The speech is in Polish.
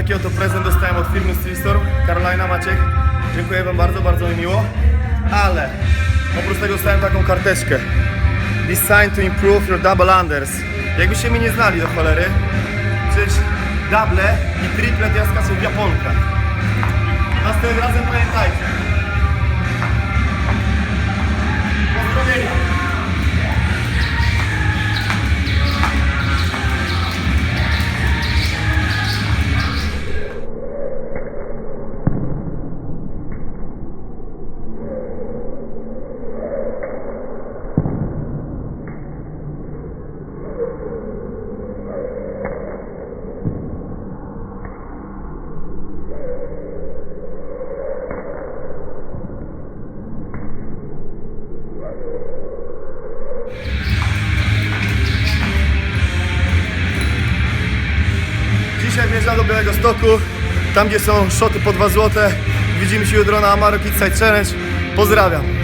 Taki oto prezent dostałem od firmy Steelstorm. Karolina, Maciek. Dziękuję wam bardzo, bardzo mi miło. Ale oprócz tego dostałem taką karteczkę. Designed to improve your double unders. Jakbyście mnie nie znali do cholery, przecież double i triple ja skaczę w Japonkach. Następnym razem pamiętajcie. Dzisiaj wjeżdżam do Białego Stoku, tam gdzie są szoty po 2 złote. Widzimy się jutro na Amaro Kids Side Challenge. Pozdrawiam.